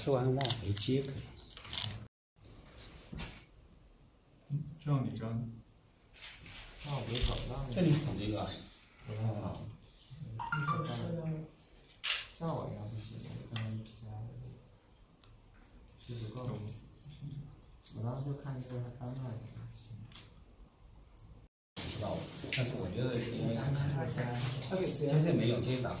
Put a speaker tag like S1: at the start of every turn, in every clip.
S1: 吃完往回接可以。
S2: 这样你这样，
S3: 那我就找让
S1: 这里捧这个，
S3: 不太好。像我一样不行，我跟他一起来的。是不够。我当时就看这个他翻出来。
S1: 知道。但是我觉得因为
S3: 他给谁
S1: 现在没有接上，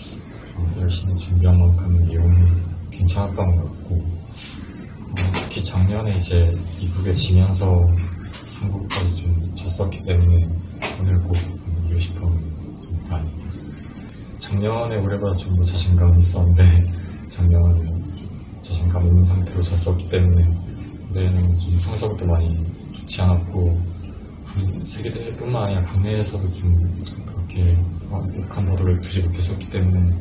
S4: 열심히 준비한 만큼 내용이 괜찮았던 것 같고 어, 특히 작년에 이제 이북에 지면서 상국까지 좀 졌었기 때문에 오늘 꼭 이기고 싶은 좀 다행입니다. 작년에 올해보다 좀더 자신감 있었는데 작년에 좀 자신감 있는 상태로 졌었기 때문에 올해는 좀 성적도 많이 좋지 않았고 국- 세계 대회뿐만 아니라 국내에서도 좀 그렇게 완벽한 모습을 두지 못했었기 때문에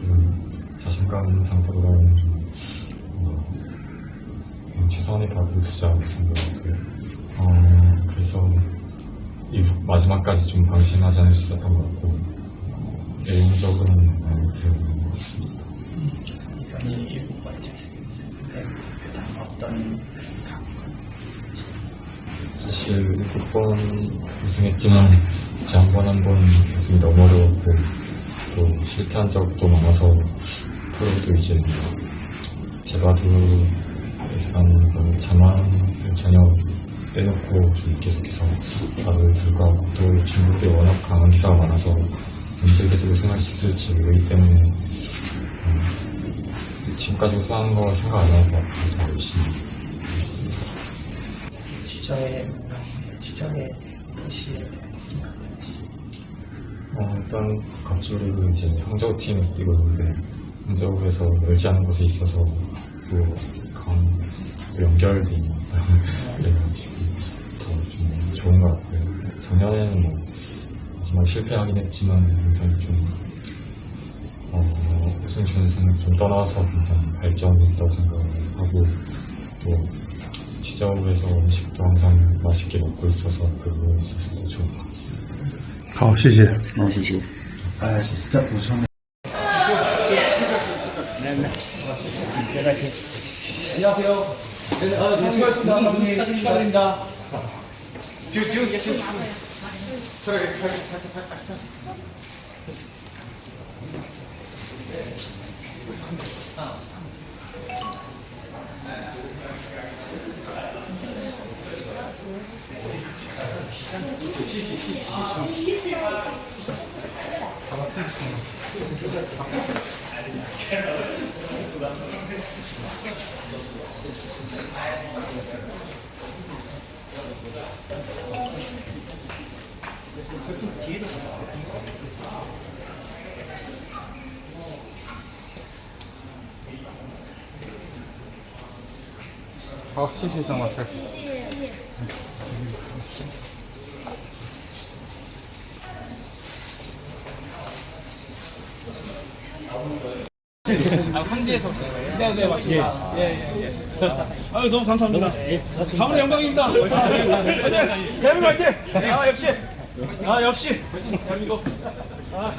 S4: 좀 자신감 있는 상태로 가면 좀 어, 밥을 두자고 생각했고요. 어, 그래서 이 마지막까지 좀 방심하지 않을 수 있었던 것 같고 개인적으로는 마음에 드는 것 같습니다.
S5: 이번이 일곱 번째 네, 그다음 어떤
S4: 사실 일곱 번 우승했지만 진짜 한번 한 번 우승이 너무 어려웠고 또 실패한 적도 많아서 프로도 이제 제가 도 약간 뭐 자만을 전혀 빼놓고 좀 계속해서 밥을 들고 또 중국에 워낙 강한 기사가 많아서 언제 계속 우승할 수 있을지 모르기 때문에 음, 지금까지 우승한 거 생각 안 하고 더 열심히.
S5: 시절의 뭔가 시절의 도시에
S4: 어, 일단 갑주를 이제 항저우 팀에 뛰고 있는데 항저우에서 멀지 않은 곳에 있어서 또 강, 또 연결돼 있는 그래가지고 더좀 좋은 것 같고요. 작년에는 뭐 마지막 실패하긴 했지만 굉장히 좀 어, 우승 준우승 좀 떠나서 굉장히 발전이 있다고 생각하고 또 치저우에서 음식도 항상 맛있게 먹고 있어서 그 부분에 있어서도 좋은 것 같습니다.
S6: 好，谢谢。
S7: 好，谢谢。呃，再补充。
S2: 안녕하세요. 네, 어, 네, 수고하셨습니다. 감독님 축하드립니다. 지금 지금 지금 그래, 아, 好，谢谢张老师。 네, 네, 맞습니다. 예, 예, 예. 아유, 너무 감사합니다. 가문의 영광입니다. 아, 화이팅! 대한민국 화이팅! 아, 역시. 아, 역시. 대한민국. 아,